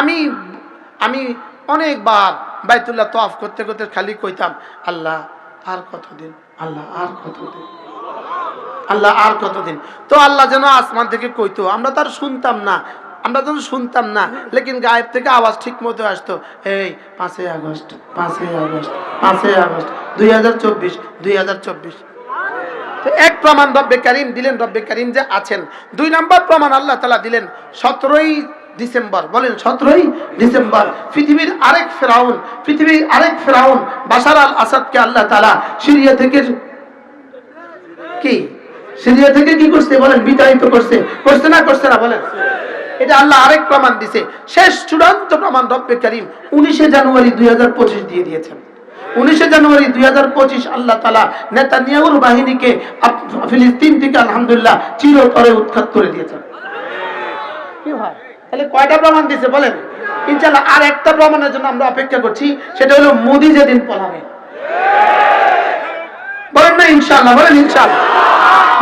আমি আমি অনেকবার বাইতুল্লাহ তফ করতে করতে খালি কইতাম, আল্লাহ আর কতদিন, আল্লাহ আর কতদিন, আল্লাহ আর কতদিন? তো আল্লাহ যেন আসমান থেকে কইতো, আমরা তো আর শুনতাম না, আমরা তো শুনতাম না, লেকিন গায়েব থেকে আওয়াজ ঠিক মতো আসতো, এই পাঁচই আগস্ট পাঁচই আগস্ট পাঁচই আগস্ট, দুই হাজার চব্বিশ, দুই হাজার চব্বিশ। তো এক প্রমাণ রব্বে করিম দিলেন, রব্বে করিম যে আছেন। দুই নম্বর প্রমাণ আল্লাহ তালা দিলেন, সতেরোই ডিসেম্বর, বলেন সতেরোই ডিসেম্বর, পৃথিবীর আরেক ফেরাউন, পৃথিবীর আরেক ফেরাউন বাসার আল আসাদকে আল্লাহ তালা সিরিয়া থেকে কি? সিরিয়া থেকে কি করছে বলেন? বিতাড়িত করছে। করছে না করছে না, বলেন। এটা আল্লাহ আরেক প্রমাণ দিছে। শেষ চূড়ান্ত প্রমাণ রব্বে করিম উনিশে জানুয়ারি দুই হাজার পঁচিশ দিয়ে দিয়েছেন। উনিশে জানুয়ারি দুই হাজার পঁচিশ আল্লাহ তালা নেতা নেতানিয়াহুর বাহিনীকে ফিলিস্তিন থেকে আলহামদুলিল্লাহ চিরতরে উৎখাত করে দিয়েছেন। কি হয় তাহলে কয়টা প্রমাণ দিছে বলেন? ইনশাল্লাহ আর একটা প্রমাণের জন্য আমরা অপেক্ষা করছি, সেটা হলো মোদি যেদিন পলাবে। বলেন না ইনশাল্লাহ বলেন ইনশাল্লাহ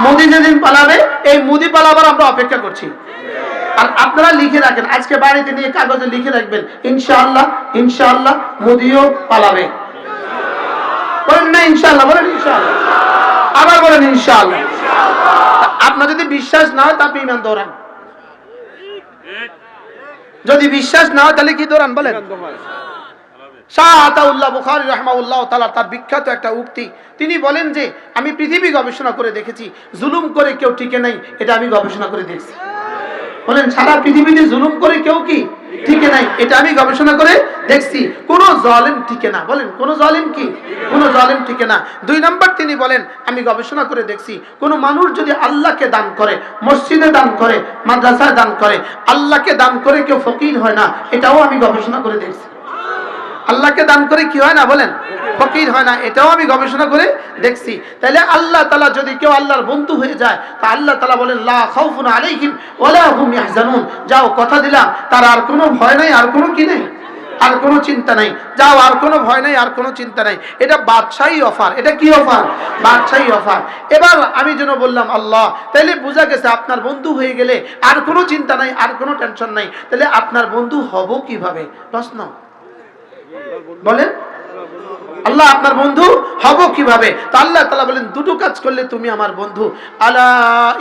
মোদি যেদিন পালাবে, এই মোদি পালাবার আমরা অপেক্ষা করছি। আর আপনারা লিখে রাখেন, আজকে বাড়িতে নিয়ে কাগজে লিখে রাখবেন, ইনশাআল্লাহ ইনশাআল্লাহ মোদিও পালাবে। বলেন না ইনশাআল্লাহ, বলেন আবার বলেন ইনশাআল্লাহ। আপনার যদি বিশ্বাস না হয়, তা আপনি ইমান দৌড়ান। যদি বিশ্বাস না হয়, তাহলে কি দৌড়ান বলেন? শাহ তালা তার বিখ্যাত একটা উক্তি। তিনি বলেন যে, আমি পৃথিবী গবেষণা করে দেখেছি, জুলুম করে কেউ টিকে নাই, এটা আমি গবেষণা করে দেখছি। বলেন, সারা পৃথিবীতে জুলুম করে কেউ কি টিকে নাই? এটা আমি গবেষণা করে দেখছি। কোন জলেম টিকে না। বলেন, কোন জলেম কি? কোন জলেম টিকে না। দুই নাম্বার তিনি বলেন, আমি গবেষণা করে দেখছি, কোন মানুষ যদি আল্লাহকে দান করে, মসজিদে দান করে, মাদ্রাসায় দান করে, আল্লাহকে দান করে কেউ ফকির হয় না, এটাও আমি গবেষণা করে দেখছি। আল্লাহকে দান করে কি হয় না বলেন? ফকির হয় না। এটাও আমি গবেষণা করে দেখছি। তাহলে আল্লাহ তালা যদি কেউ আল্লাহর বন্ধু হয়ে যায়, তা আল্লাহ তালা বলেন, লা আলাইহিম ওয়ালা ইয়াহজানুন। যাও, কথা দিলাম। তার আর কোনো ভয় নাই, আর কোনো কি নেই? আর কোনো চিন্তা নাই। যাও, আর কোনো ভয় নাই, আর কোনো চিন্তা নাই। এটা বাদশাহী অফার। এটা কি অফার? বাদশাহী অফার। এবার আমি যেন বললাম, আল্লাহ তাহলে বোঝা গেছে আপনার বন্ধু হয়ে গেলে আর কোনো চিন্তা নাই, আর কোনো টেনশন নাই। তাহলে আপনার বন্ধু হব কীভাবে? প্রশ্ন। বলেন। আল্লাহ আপনার বন্ধু, হব কীভাবে? তা আল্লাহ তালা বলেন, দুটো কাজ করলে তুমি আমার বন্ধু। আল্লাহ,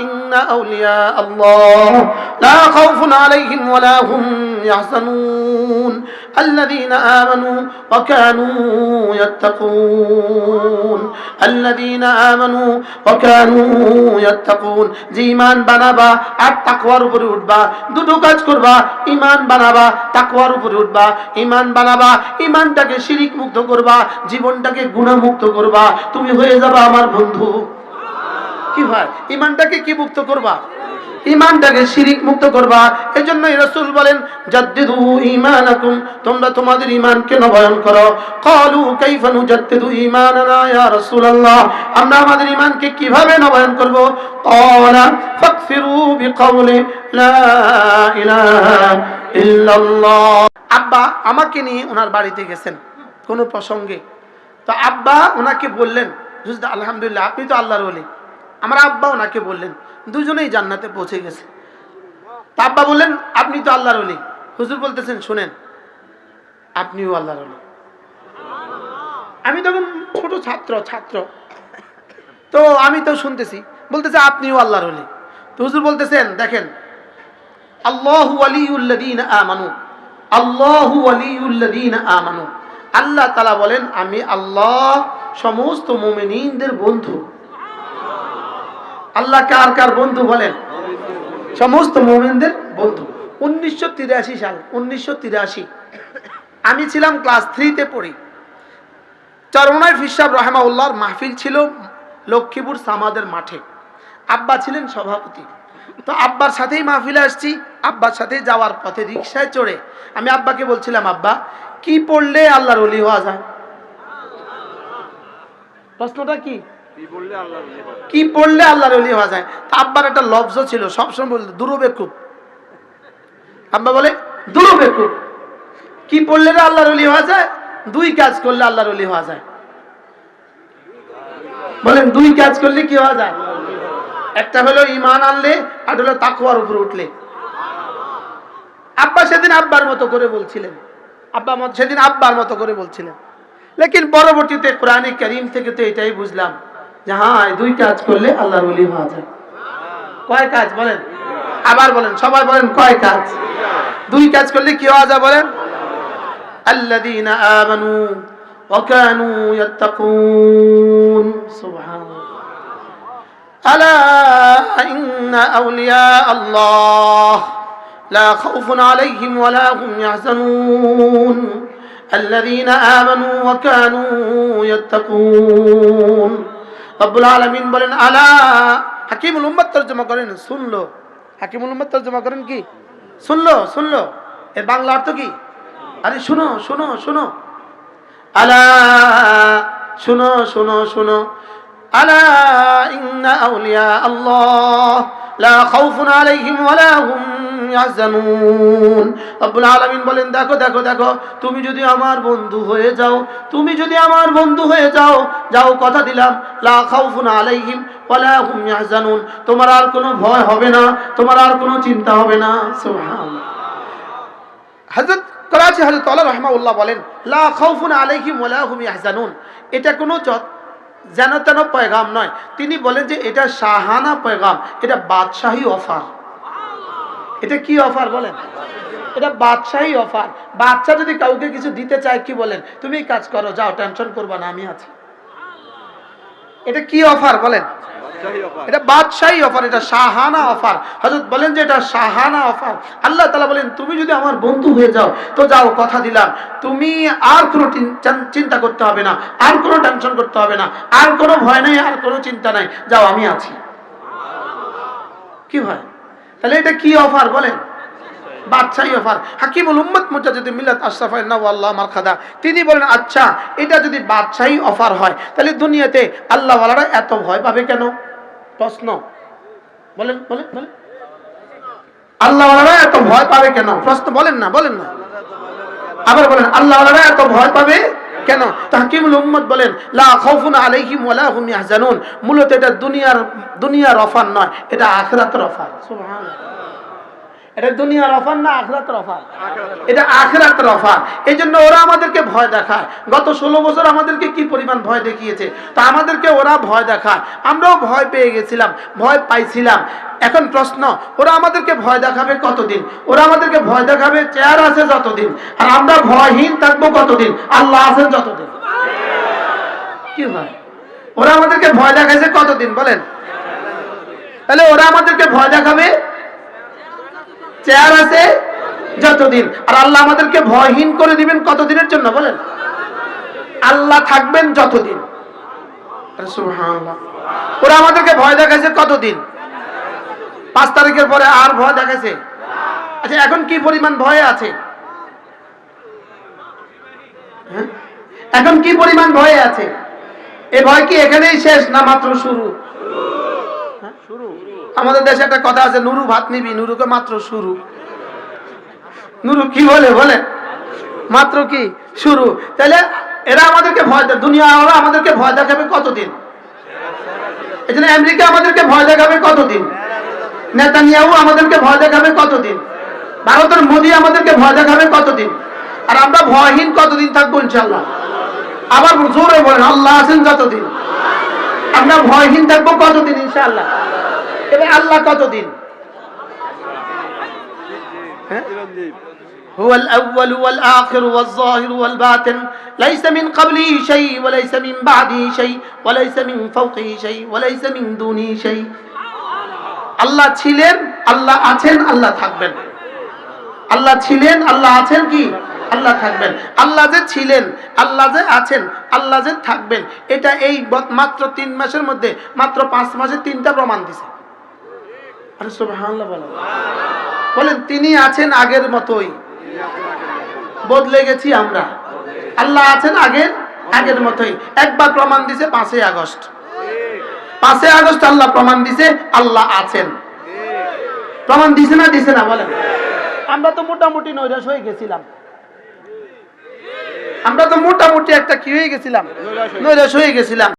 লা الذين آمنوا وكانوا يتقون الذين آمنوا وكانوا يتقون যে ইমান বানাবা আর তাকওয়ার উপরে উঠবা দুটো কাজ করবা ইমান বানাবা তাকওয়ার উপরে উঠবা ইমান বানাবা ইমানটাকে শিরিক মুক্ত করবা জীবনটাকে গুণামুক্ত করবা তুমি হয়ে যাবা আমার বন্ধু কি হয় ইমানটাকে কি মুক্ত করবা ইমানটাকে শিরিক মুক্ত করবা। এজন্যই রাসূল বলেন, জাদ্দিদু ঈমানাকুম, তোমরা তোমাদের ঈমানকে নবায়ন করো। ক্বালু কাইফা নুজাদ্দিদু ঈমানানা, ইয়া রাসূলুল্লাহ, আমরা আমাদের ঈমানকে কীভাবে নবায়ন করব? ক্বালা ফাকফিরু বিকাউলি, লা ইলাহা ইল্লাল্লাহ। আব্বা আমাকে নিয়ে ওনার বাড়িতে গেছেন, কোনো প্রসঙ্গে। তো আব্বা ওনাকে বললেন, হুজুর, আলহামদুলিল্লাহ, আপনি তো আল্লাহর ওলি। আমার আব্বা ওনাকে বললেন দুজনেই জান্নাতে পৌঁছে গেছে। তা আব্বা বললেন, আপনি তো আল্লাহর ওলি। হুজুর বলতেছেন, শুনেন, আপনিও আল্লাহর ওলি। আমি তখন ছোট ছাত্র ছাত্র। তো আমি তো শুনতেছি, বলতেছে, আপনিও আল্লাহর ওলি। তো হুজুর বলতেছেন, দেখেন, আল্লাহু ওয়ালিউল্লাযীনা আমানু। আল্লাহু ওয়ালিউল্লাযীনা আমানু। আল্লাহ তাআলা বলেন, আমি আল্লাহ, সমস্ত মুমিনিনদের বন্ধু। আল্লাহ কার কার বন্ধু বলেন? সমস্ত মুমিনদের বন্ধু। উনিশশো তিরাশি সাল, উনিশশো তিরাশি। আমি ছিলাম ক্লাস থ্রিতে পড়ি। চরমনায় ফিসাব রহমাউল্লাহর মাহফিল ছিল লক্ষ্মীপুর সামাদের মাঠে। আব্বা ছিলেন সভাপতি। তো আব্বার সাথেই মাহফিলে আসছি। আব্বার সাথে যাওয়ার পথে রিক্সায় চড়ে আমি আব্বাকে বলছিলাম, আব্বা, কি পড়লে আল্লাহর অলি হওয়া যায়? প্রশ্নটা কি? কি পড়লে আল্লাহর অলি হওয়া যায়? তা আব্বার একটা লফজ ছিল, সবসময় বলতো দুরবেকুব আব্বা বলে দুরবেকুব কি পড়লে আল্লাহর অলি হওয়া যায়? দুই কাজ করলে আল্লাহর অলি হওয়া যায়। বলেন, দুই কাজ করলে কি হওয়া যায়? একটা হলো ইমান আনলে আর হলো তাকুয়ার উপরে উঠলে। আব্বা সেদিন আব্বার মতো করে বলছিলেন। আব্বা সেদিন আব্বার মতো করে বলছিলেন। লেকিন পরবর্তীতে কোরআনে করিম থেকে তো এটাই বুঝলাম। যে হ্যাঁ এই দুই কাজ করলে আল্লাহর ওলি হওয়া যায় কয় কাজ বলেন আবার বলেন সবাই বলেন কয় কাজ দুই কাজ করলে কি হওয়া যায় বলেন الذين آمنوا وكانوا يتقون سبحان الله ألا إن أولياء الله لا خوف عليهم ولا هم يحزنون الذين آمنوا وكانوا يتقون রব্বুল আলমিন বলেন, আলা। হাকিমুল উম্মদ তর্জমা করেন, শুনলো। হাকিমুল উম্মদ তর্জমা করেন কি? শুনলো শুনলো। এ বাংলা অর্থ কি? আরে, শুনো শুনো শুনো। আলা। শুনো শুনো শুনো। আলা। ইন্না আউলিয়া আল্লাহ। লা খাউফুন আলাইহিম ওয়ালা হুম। বলেন, দেখো দেখো দেখো, তুমি যদি আমার বন্ধু হয়ে যাও, তুমি যদি আমার বন্ধু হয়ে যাও যাও, কথা দিলাম আলাইহিম তোমার আর কোনো ভয় হবে না, তোমার আর কোনো চিন্তা হবে না। করাচি আল্লাহ বলেন, লা খাউফুন আলাইহিম হুম ইয়াহজানুন। এটা কোনো যেন তেন পয়গাম নয়। তিনি বলেন যে এটা শাহানা পয়গাম, এটা বাদশাহী অফার। এটা কি অফার বলেন? এটা বাদশাহী অফার বাচ্চা যদি কাউকে কিছু দিতে চায় কি বলেন? তুমি কাজ করো যাও টেনশন করবা না আমি আছি। এটা কি অফার বলেন? এটা বাদশাহী অফার এটা শাহানা অফার হজরত বলেন যে এটা শাহানা অফার আল্লাহ তালা বলেন তুমি যদি আমার বন্ধু হয়ে যাও তো যাও কথা দিলাম। তুমি আর কোনো চিন্তা করতে হবে না আর কোনো টেনশন করতে হবে না আর কোনো ভয় নাই আর কোনো চিন্তা নাই। যাও আমি আছি। কি ভয় তাহলে এটা কি অফার বলেন? বাদশাহী অফার। হাকিমুল উম্মত মুজাদ্দিদ মিলাত আশরাফ আল্লাহ মারখাদা তিনি বলেন আচ্ছা এটা যদি বাদশাহী অফার হয়, তাহলে দুনিয়াতে আল্লাহ ওয়ালারা এত ভয় পাবে কেন? প্রশ্ন। বলেন বলেন বলেন। আল্লাহ ওয়ালারা এত ভয় পাবে কেন? প্রশ্ন, বলেন না বলেন না। আবার বলেন আল্লাহ ওয়ালারা এত ভয় পাবে কেন? তাহকিমুল উম্মত বলেন, লা খাউফুন আলাইহিম ওয়ালা হুম ইয়াহজানুন। মূলত এটা দুনিয়ার দুনিয়ার অফার নয়, এটা আখিরাতের অফার। সুবহানাল্লাহ। এটা দুনিয়ার অফার না আখরাতের অফার? এটা আখরাতের অফার। এই জন্য ওরা আমাদেরকে ভয় দেখায়। গত ষোলো বছর আমাদেরকে কি পরিমাণ ভয় দেখিয়েছে? তা আমাদেরকে ওরা ভয় দেখায়। আমরাও ভয় পেয়ে গেছিলাম ভয় পাইছিলাম। এখন প্রশ্ন ওরা আমাদেরকে ভয় দেখাবে কতদিন? ওরা আমাদেরকে ভয় দেখাবে চেয়ার আছে যতদিন? আর আমরা ভয়হীন থাকব কতদিন? আল্লাহ আছেন যতদিন। কি হয়? ওরা আমাদেরকে ভয় দেখাইছে কতদিন? বলেন। তাহলে ওরা আমাদেরকে ভয় দেখাবে চেয়ার আছে? যতদিন। আর আল্লাহ আমাদেরকে ভয়হীন করে দিবেন কতদিনের জন্য বলেন? আল্লাহ থাকবেন যতদিন। ওরা আমাদেরকে ভয় দেখাইছে কতদিন? পাঁচ তারিখের পরে আর ভয় দেখাইছে? আচ্ছা এখন কি পরিমাণ ভয় আছে? হ্যাঁ? এখন কি পরিমাণ ভয় আছে? এ ভয় কি এখানেই শেষ না মাত্র শুরু? আমাদের দেশে একটা কথা আছে, নুরু ভাত নিবি, নুরুকে মাত্র শুরু। নুরু কি বলে বলে? মাত্র কি? শুরু। তাহলে এরা আমাদেরকে ভয় দেয় দুনিয়া ওরা আমাদেরকে ভয় দেখাবে কতদিন? এই জন্য আমেরিকা আমাদেরকে ভয় দেখাবে কতদিন? নেতানিয়াহু আমাদেরকে ভয় দেখাবে কতদিন? ভারতের মোদী আমাদেরকে ভয় দেখাবে কতদিন? আর আমরা ভয়হীন কতদিন থাকব ইনশাল্লাহ আবার জোরে বলেন, আল্লাহ আছেন যতদিন। আমরা ভয়হীন থাকব কতদিন ইনশাআল্লাহ? এবার আল্লাহ কতদিন হ্যাঁ? هو الأول والآخر والظاهر والباطن ليس من قبله شيء وليس من بعده شيء وليس من فوقه شيء وليس من دونه شيء আল্লাহ ছিলেন আল্লাহ আছেন আল্লাহ থাকবেন আল্লাহ ছিলেন আল্লাহ আছেন কি আল্লাহ থাকবেন আল্লাহ যে ছিলেন আল্লাহ যে আছেন আল্লাহ যে থাকবেন এটা এই ব- মাত্র তিন মাসের মধ্যে মাত্র পাঁচ মাসে তিনটা প্রমাণ দিছে আরে সুবহানাল্লাহ বলেন। বলেন তিনি আছেন আগের মতোই। বদলে গেছি আমরা। আল্লাহ আছেন আগের আগের মতোই। একবার প্রমাণ দিছে পাঁচই আগস্ট। পাঁচই আগস্ট আল্লাহ প্রমাণ দিছে আল্লাহ আছেন। প্রমাণ দিছে না দিছে না বলেন। আমরা তো মোটামুটি নৈরাশ হয়ে গেছিলাম। আমরা তো মোটামুটি একটা কি হয়ে গেছিলাম? নৈরাশ হয়ে গেছিলাম।